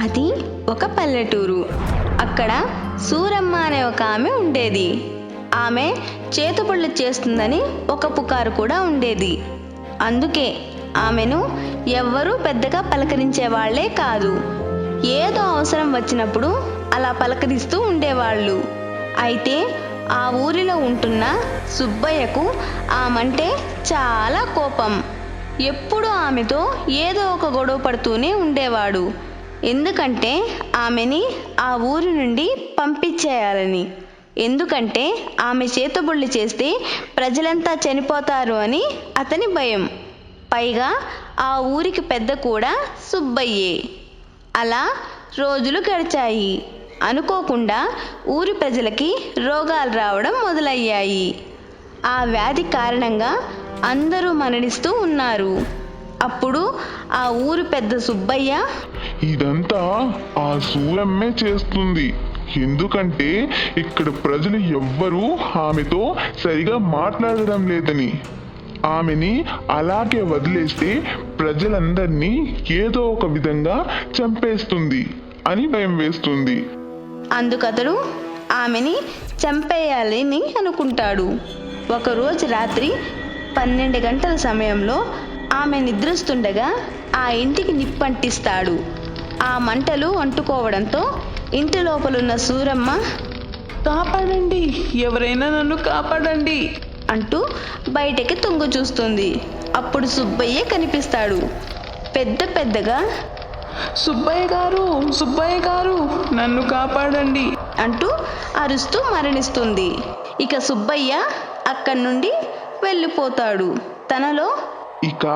అది ఒక పల్లెటూరు. అక్కడ సూరమ్మ అనే ఒక ఆమె ఉండేది. ఆమె చేతుపళ్ళు చేస్తుందని ఒక పుకారు కూడా ఉండేది. అందుకే ఆమెను ఎవ్వరూ పెద్దగా పలకరించే వాళ్ళే కాదు. ఏదో అవసరం వచ్చినప్పుడు అలా పలకరిస్తూ ఉండేవాళ్ళు. అయితే ఆ ఊరిలో ఉంటున్న సుబ్బయ్యకు ఆమంటే చాలా కోపం. ఎప్పుడూ ఆమెతో ఏదో ఒక గొడవ పడుతూనే ఉండేవాడు. ఎందుకంటే ఆమెని ఆ ఊరి నుండి పంపించేయాలని. ఎందుకంటే ఆమె చేతబుళ్ళు చేస్తే ప్రజలంతా చనిపోతారు అని అతని భయం. పైగా ఆ ఊరికి పెద్ద కూడా సుబ్బయ్యే. అలా రోజులు గడిచాయి. అనుకోకుండా ఊరి ప్రజలకి రోగాలు రావడం మొదలయ్యాయి. ఆ వ్యాధి కారణంగా అందరూ మరణిస్తూ ఉన్నారు. అప్పుడు ఆ ఊరు పెద్ద సుబ్బయ్య ఇదంతా ఆ సూరమ్మే చేస్తుంది. ఎందుకంటే ఇక్కడ ప్రజలు ఎవ్వరూ ఆమెతో సరిగా మాట్లాడడం లేదని. ఆమెని అలాగే వదిలేస్తే ప్రజలందరినీ ఏదో ఒక విధంగా చంపేస్తుంది అని భయం వేస్తుంది. అందుకతడు ఆమెని చంపేయాలని అనుకుంటాడు. ఒకరోజు రాత్రి పన్నెండు గంటల సమయంలో ఆమె నిద్రిస్తుండగా ఆ ఇంటికి నిప్పంటిస్తాడు. ఆ మంటలు అంటుకోవడంతో ఇంటి లోపలున్న సూరమ్మ కాపాడండి ఎవరైనా నన్ను కాపాడండి అంటూ బయటకి తొంగు చూస్తుంది. అప్పుడు సుబ్బయ్య కనిపిస్తాడు. పెద్ద పెద్దగా సుబ్బయ్య గారు సుబ్బయ్య గారు నన్ను కాపాడండి అంటూ అరుస్తూ మరణిస్తుంది. ఇక సుబ్బయ్య అక్కడి నుండి వెళ్ళిపోతాడు. తనలో ఇక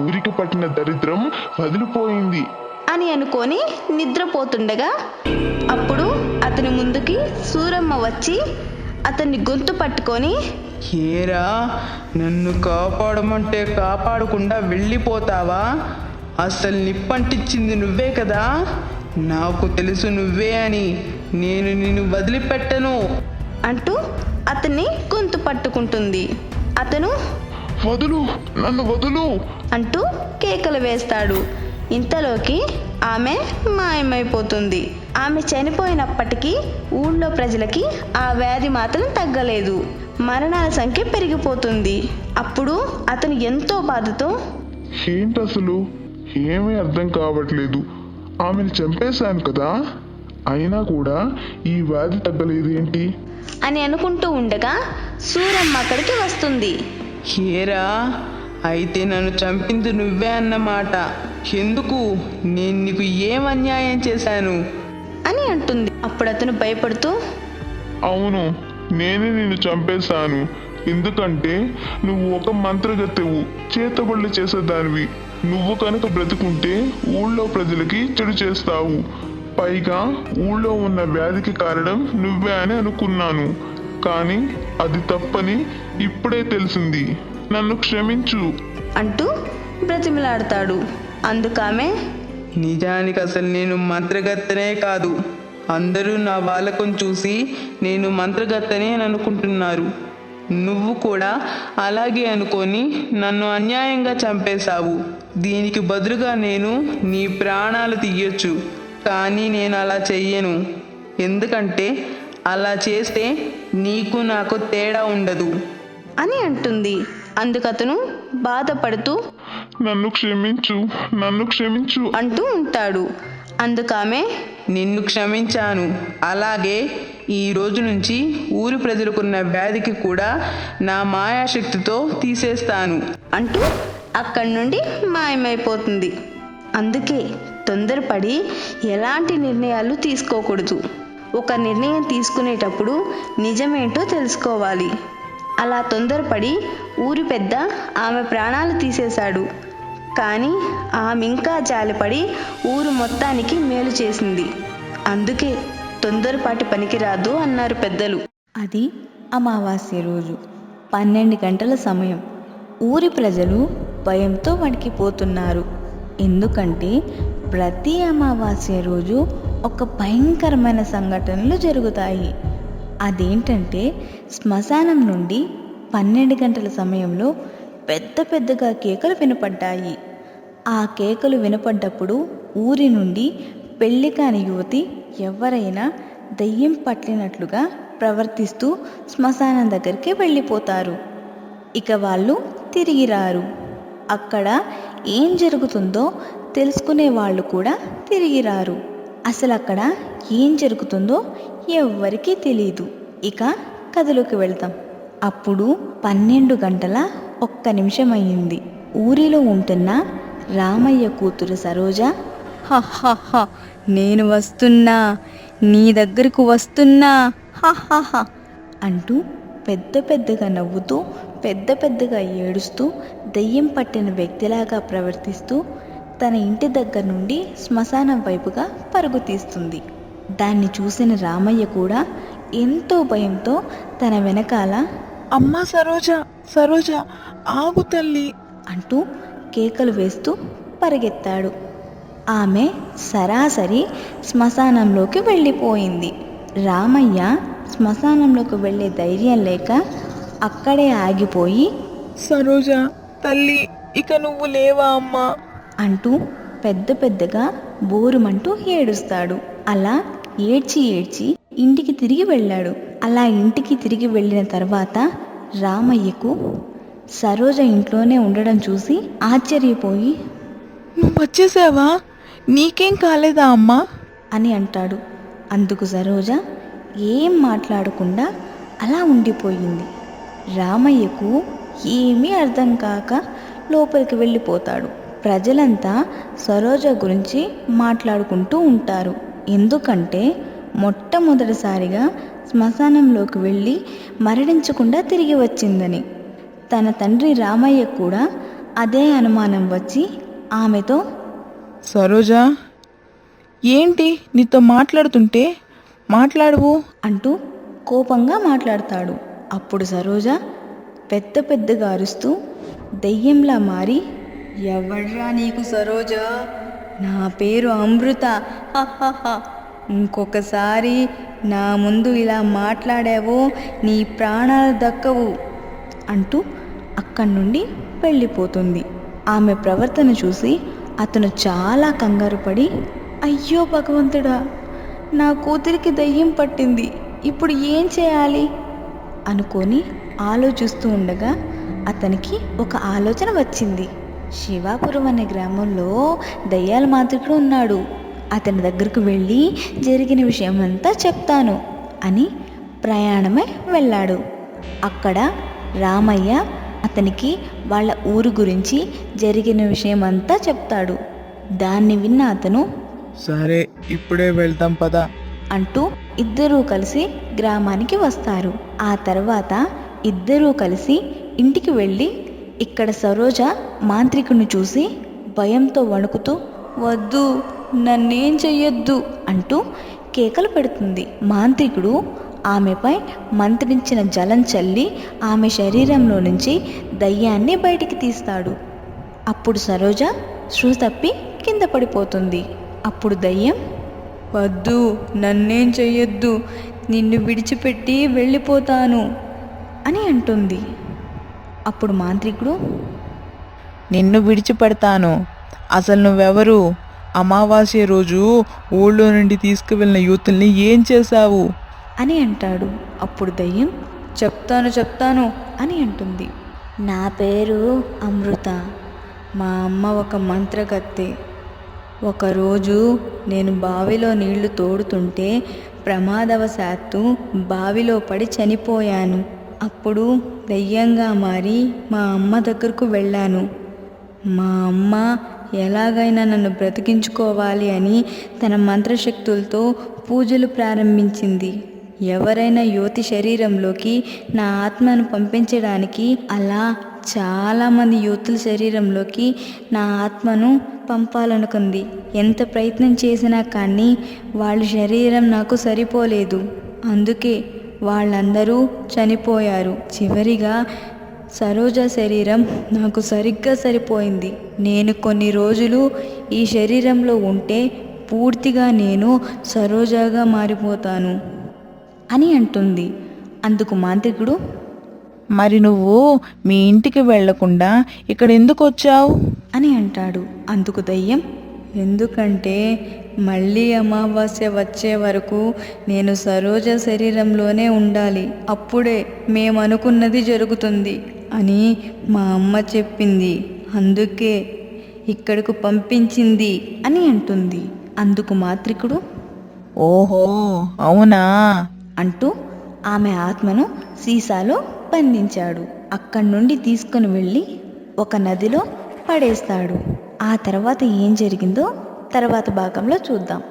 ఊరికి పట్టిన దరిద్రం వదిలిపోయింది. అని అనుకొని నిద్రపోతుండగా అప్పుడు అతని ముందుకి సూరమ్మ వచ్చి అతన్ని గొంతు పట్టుకొని ఏరా నన్ను కాపాడమంటే కాపాడకుండా వెళ్ళిపోతావా? అసలు నిప్పంటించింది నువ్వే కదా? నాకు తెలుసు నువ్వే అని నేను నిన్ను వదిలిపెట్టను. అంటూ అతన్ని గొంతు పట్టుకుంటుంది. అతను వదులు నన్ను వదులు. అంటూ కేకలు వేస్తాడు. ఇంతలోకి ఆమె మాయమైపోతుంది. ఆమె చనిపోయినప్పటికీ ఊళ్ళో ప్రజలకి ఆ వ్యాధి మాత్రం తగ్గలేదు. మరణాల సంఖ్య పెరిగిపోతుంది. అప్పుడు అతను ఎంతో బాధతో ఏంటి అసలు? ఏమీ అర్థం కావట్లేదు. ఆమెను చంపేశాను కదా? అయినా కూడా ఈ వ్యాధి తగ్గలేదు ఏంటి? అని అనుకుంటూ ఉండగా సూరమ్మ అక్కడికి వస్తుంది. ఏరా అయితే నన్ను చంపింది నువ్వే అన్నమాట. ఎందుకు నేను నీకు ఏం అన్యాయం చేశాను? అని అంటుంది. అప్పుడు అతను భయపడుతూ అవును నేనే నిన్ను చంపేశాను. ఎందుకంటే నువ్వు ఒక మంత్రగత్తెవు చేతబడులు చేసేదానివి. నువ్వు కనుక బ్రతుకుంటే ఊళ్ళో ప్రజలకి చెడు చేస్తావు. పైగా ఊళ్ళో ఉన్న వ్యాధికి కారణం నువ్వే అని అనుకున్నాను. కానీ అది తప్పని ఇప్పుడే తెలిసింది. నన్ను క్షమించు. అంటూ బ్రతిమలాడతాడు. అందుకామె నిజానికి అసలు నేను మంత్రగత్తనే కాదు. అందరూ నా వాళ్ళకం చూసి నేను మంత్రగత్తనే అని అనుకుంటున్నారు. నువ్వు కూడా అలాగే అనుకొని నన్ను అన్యాయంగా చంపేశావు. దీనికి బదులుగా నేను నీ ప్రాణాలు తీయొచ్చు. కానీ నేను అలా చెయ్యను. ఎందుకంటే అలా చేస్తే నీకు నాకు తేడా ఉండదు. అని అంటుంది. అందుకతను బాధపడుతూ నన్ను క్షమించు నన్ను క్షమించు. అంటూ ఉంటాడు. అందుకామె నిన్ను క్షమించాను. అలాగే ఈ రోజు నుంచి ఊరి ప్రజలకున్న వ్యాధికి కూడా నా మాయాశక్తితో తీసేస్తాను. అంటూ అక్కడి నుండి మాయమైపోతుంది. అందుకే తొందరపడి ఎలాంటి నిర్ణయాలు తీసుకోకూడదు. ఒక నిర్ణయం తీసుకునేటప్పుడు నిజమేంటో తెలుసుకోవాలి. అలా తొందరపడి ఊరి పెద్ద ఆమె ప్రాణాలు తీసేశాడు. కానీ ఆమె ఇంకా జాలిపడి ఊరు మొత్తానికి మేలు చేసింది. అందుకే తొందరపాటి పనికిరాదు అన్నారు పెద్దలు. అది అమావాస్య రోజు పన్నెండు గంటల సమయం. ఊరి ప్రజలు భయంతో వణికిపోతున్నారు ఎందుకంటే ప్రతి అమావాస్య రోజు ఒక భయంకరమైన సంఘటనలు జరుగుతాయి. అదేంటంటే శ్మశానం నుండి పన్నెండు గంటల సమయంలో పెద్ద పెద్దగా కేకలు వినపడ్డాయి. ఆ కేకలు వినపడ్డప్పుడు ఊరి నుండి పెళ్ళి కాని యువతి ఎవరైనా దయ్యం పట్టినట్లుగా ప్రవర్తిస్తూ శ్మశానం దగ్గరికి వెళ్ళిపోతారు. ఇక వాళ్ళు తిరిగి రారు. అక్కడ ఏం జరుగుతుందో తెలుసుకునే వాళ్ళు కూడా తిరిగి రారు. అసలు అక్కడ ఏం జరుగుతుందో ఎవ్వరికీ తెలియదు ఇక కథలోకి వెళ్తాం. అప్పుడు పన్నెండు గంటల ఒక్క నిమిషం అయ్యింది ఊరిలో ఉంటున్న రామయ్య కూతురు సరోజ హహహ నేను వస్తున్నా నీ దగ్గరకు వస్తున్నా హహహ అంటూ పెద్ద పెద్దగా నవ్వుతూ పెద్ద పెద్దగా ఏడుస్తూ దెయ్యం పట్టిన వ్యక్తిలాగా ప్రవర్తిస్తూ తన ఇంటి దగ్గర నుండి శ్మశానం వైపుగా పరుగు తీస్తుంది. దాన్ని చూసిన రామయ్య కూడా ఎంతో భయంతో తన వెనకాల అమ్మా సరోజ సరోజ ఆగు తల్లి అంటూ కేకలు వేస్తూ పరిగెత్తాడు. ఆమె సరాసరి శ్మశానంలోకి వెళ్ళిపోయింది. రామయ్య శ్మశానంలోకి వెళ్ళే ధైర్యం లేక అక్కడే ఆగిపోయి సరోజ తల్లి ఇక నువ్వు లేవా అమ్మా అంటూ పెద్ద పెద్దగా బోరుమంటూ ఏడుస్తాడు. అలా ఏడ్చి ఏడ్చి ఇంటికి తిరిగి వెళ్ళాడు. అలా ఇంటికి తిరిగి వెళ్ళిన తర్వాత రామయ్యకు సరోజ ఇంట్లోనే ఉండడం చూసి ఆశ్చర్యపోయి నువ్వు వచ్చేసావా? నీకేం కాలేదా అమ్మా? అని అంటాడు. అందుకు సరోజ ఏం మాట్లాడకుండా అలా ఉండిపోయింది. రామయ్యకు ఏమీ అర్థం కాక లోపలికి వెళ్ళిపోతాడు. ప్రజలంతా సరోజ గురించి మాట్లాడుకుంటూ ఉంటారు. ఎందుకంటే మొట్టమొదటిసారిగా శ్మశానంలోకి వెళ్ళి మరణించకుండా తిరిగి వచ్చిందని. తన తండ్రి రామయ్య కూడా అదే అనుమానం వచ్చి ఆమెతో సరోజ ఏంటి నీతో మాట్లాడుతుంటే మాట్లాడవు? అంటూ కోపంగా మాట్లాడతాడు. అప్పుడు సరోజ పెద్ద పెద్దగా అరుస్తూ దెయ్యంలా మారి ఎవడ్రా నీకు సరోజ? నా పేరు అమృత. ఇంకొకసారి నా ముందు ఇలా మాట్లాడావో నీ ప్రాణాలు దక్కవు అంటూ అక్కడి నుండి వెళ్ళిపోతుంది. ఆమె ప్రవర్తన చూసి అతను చాలా కంగారు పడి అయ్యో భగవంతుడా నా కూతురికి దయ్యం పట్టింది. ఇప్పుడు ఏం చేయాలి? అనుకొని ఆలోచిస్తూ ఉండగా అతనికి ఒక ఆలోచన వచ్చింది. శివాపురం అనే గ్రామంలో దయ్యాల మాంత్రికుడు ఉన్నాడు. అతని దగ్గరకు వెళ్ళి జరిగిన విషయమంతా చెప్తాను అని ప్రయాణమై వెళ్ళాడు. అక్కడ రామయ్య అతనికి వాళ్ళ ఊరు గురించి జరిగిన విషయమంతా చెప్తాడు. దాన్ని విన్న అతను సరే ఇప్పుడే వెళ్తాం పద అంటూ ఇద్దరూ కలిసి గ్రామానికి వస్తారు. ఆ తర్వాత ఇద్దరూ కలిసి ఇంటికి వెళ్ళి ఇక్కడ సరోజ మాంత్రికుని చూసి భయంతో వణుకుతూ వద్దు నన్నేం చెయ్యొద్దు అంటూ కేకలు పెడుతుంది. మాంత్రికుడు ఆమెపై మంత్రించిన జలం చల్లి ఆమె శరీరంలో నుంచి దయ్యాన్ని బయటికి తీస్తాడు. అప్పుడు సరోజ శృతి తప్పి కింద పడిపోతుంది. అప్పుడు దయ్యం వద్దు నన్నేం చెయ్యొద్దు నిన్ను విడిచిపెట్టి వెళ్ళిపోతాను అని అంటుంది. అప్పుడు మాంత్రికుడు నిన్ను విడిచిపెడతాను. అసలు నువ్వెవరు? అమావాస్య రోజు ఊళ్ళో నుండి తీసుకువెళ్ళిన యూతుల్ని ఏం చేశావు? అని అంటాడు. అప్పుడు దయ్యం చెప్తాను చెప్తాను అని అంటుంది. నా పేరు అమృత. మా అమ్మ ఒక మంత్రగత్తె. ఒకరోజు నేను బావిలో నీళ్ళు తోడుతుంటే ప్రమాదవశాత్తు బావిలో పడి చనిపోయాను. అప్పుడు దయ్యంగా మారి మా అమ్మ దగ్గరకు వెళ్ళాను. మా అమ్మ ఎలాగైనా నన్ను బ్రతికించుకోవాలి అని తన మంత్రశక్తులతో పూజలు ప్రారంభించింది. ఎవరైనా యువతి శరీరంలోకి నా ఆత్మను పంపించడానికి అలా చాలామంది యువతుల శరీరంలోకి నా ఆత్మను పంపాలనుకుంది. ఎంత ప్రయత్నం చేసినా కానీ వాళ్ళ శరీరం నాకు సరిపోలేదు. అందుకే వాళ్ళందరూ చనిపోయారు. చివరిగా సరోజ శరీరం నాకు సరిగ్గా సరిపోయింది. నేను కొన్ని రోజులు ఈ శరీరంలో ఉంటే పూర్తిగా నేను సరోజాగా మారిపోతాను అని అంటుంది. అందుకు మాంత్రికుడు మరి నువ్వు మీ ఇంటికి వెళ్ళకుండా ఇక్కడ ఎందుకు వచ్చావు? అని అంటాడు. అందుకు దయ్యం ఎందుకంటే మళ్ళీ అమావాస్య వచ్చే వరకు నేను సరోజ శరీరంలోనే ఉండాలి. అప్పుడే మేము అనుకున్నది జరుగుతుంది అని మా అమ్మ చెప్పింది. అందుకే ఇక్కడకు పంపించింది అని అంటుంది. అందుకు మాత్రికుడు ఓహో అవునా? అంటూ ఆమె ఆత్మను సీసాలో బంధించాడు. అక్కడి నుండి తీసుకుని వెళ్ళి ఒక నదిలో పడేస్తాడు. ఆ తర్వాత ఏం జరిగిందో తర్వాత భాగంలో చూద్దాం.